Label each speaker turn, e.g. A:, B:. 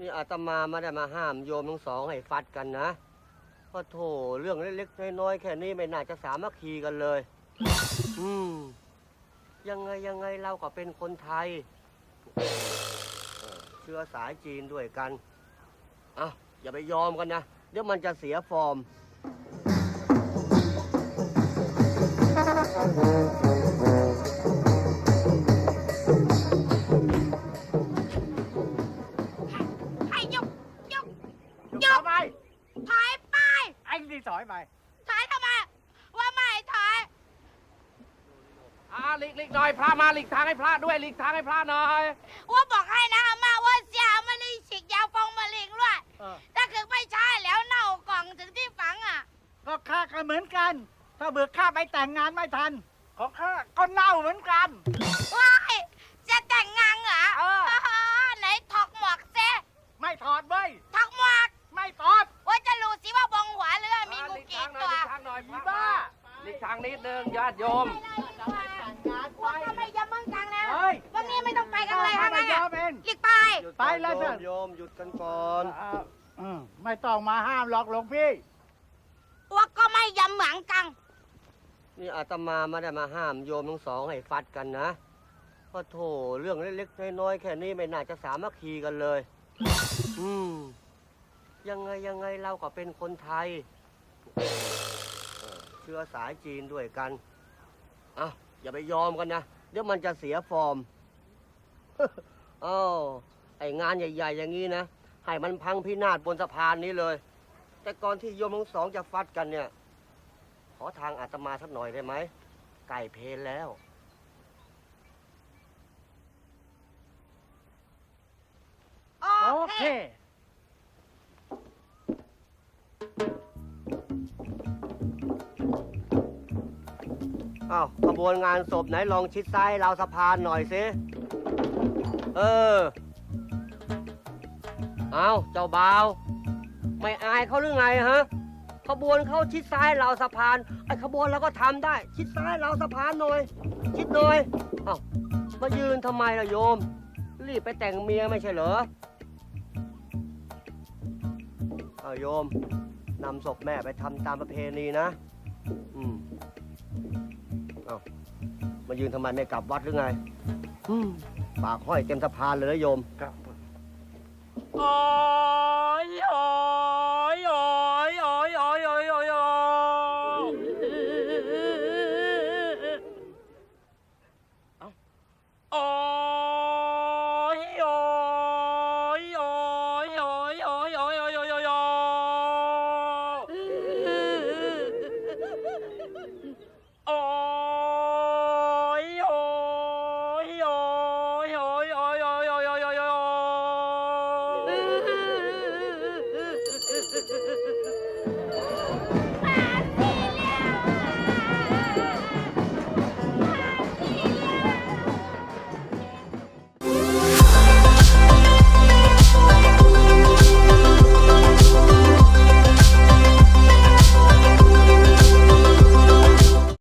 A: นี่อาตมาไม่ได้มาห้ามโยมทั้งสองให้ฟัดกันนะเพราะโถเรื่องเล็กๆน้อยๆแค่นี้ไม่น่าจะสามัคคีกันเลย อืม ยังไงยังไงเราก็เป็นคนไทยเออเชื้อสายจีนด้วยกันอะอย่าไปยอมกันนะ เดี๋ยวมันจะเสียฟอร์ม
B: ไอ้นี่ถอยไป
C: ถอยทำไม ว่าไม่ถอย
D: อ่าหลีกหลีกหน่อยพระมาหลีกทางให้พระด้วยหลีกทางให้พระหน่อย
C: ว่าบอกให้นะอามาว่าเสียมาเลยฉีกยาฟองมะเร็งด้วย
B: เออ
C: ถ้าเกิดไม่ใช่แล้วเน่ากล่องถึงที่ฝังอะ
B: ก็ข้าก็เหมือนกัน ถ้าเบิกข้าไปแต่งงานไม่ทัน ของข้าก็เน่าเหมือนกัน
C: ว้ายจะแต่งงานเหรอ
B: เออ
C: ไหนถอกหมวกเซ
B: ไม่ถอดเว้ย
C: ถอก ห
D: ลีกทางนิดนึงญาติโยม
C: ว่าก็ไม่ยอมมึงกังนะ
B: เฮ้ย
C: วันนี้ไม่ต้องไปกันเลย
B: ข้า
C: ทั้ง
B: ไม่
C: นั้น
B: ยอ
C: อะ
B: มเอง
C: หลีกไป
A: หยุด
B: ไป
A: ก่อน
B: เลยเถ
A: โย
B: อะ
A: มโยมหยุดกันก่อน
B: เอออืมไม่ต้องมาห้ามหรอกหลวงพี่
C: ว่าก็ไม่ยอมเหมือนกัน
A: นี่อาตมาไม่ได้มาห้ามโยมทั้งสองให้ฟัดกันนะเพราะโถเรื่องเล็กๆน้อยๆแค่นี้ไม่น่าจะสามัคคีกันเลย อืมยังไงยังไงเราก็เป็นคนไทย เชื้อสายจีนด้วยกันอะอย่าไปยอมกันนะ เดี๋ยวมันจะเสียฟอร์มอ้าวไองานใหญ่ ๆ อย่างนี้นะ ให้มันพังพินาศบนสะพานนี้เลย แต่ก่อนที่โยมทั้งสองจะฟัดกันเนี่ย ขอทางอาตมาสักหน่อยได้ไหม ไก่เพลแล้ว
C: อ
B: โอ
C: เค
A: อ้าวขบวนงานศพไหนลองชิดซ้ายราวสะพานหน่อยสิเออ เอาเจ้าบ่าว ไม่อายเขาหรือไงฮะ ขบวนเขาชิดซ้ายราวสะพาน ไอ้ขบวนเราก็ทำได้ ชิดซ้ายราวสะพานหน่อย ชิดหน่อย เอ้ามายืนทำไมล่ะโยม รีบไปแต่งเมียไม่ใช่เหรอ เอาโยมนำศพแม่ไปทำตามประเพณีนะ อืม อามายืนทำไมไม่กลับวัดหรือไงปากห้อยเต็มสะพานเลยนะโยม
B: โอ้ยโอ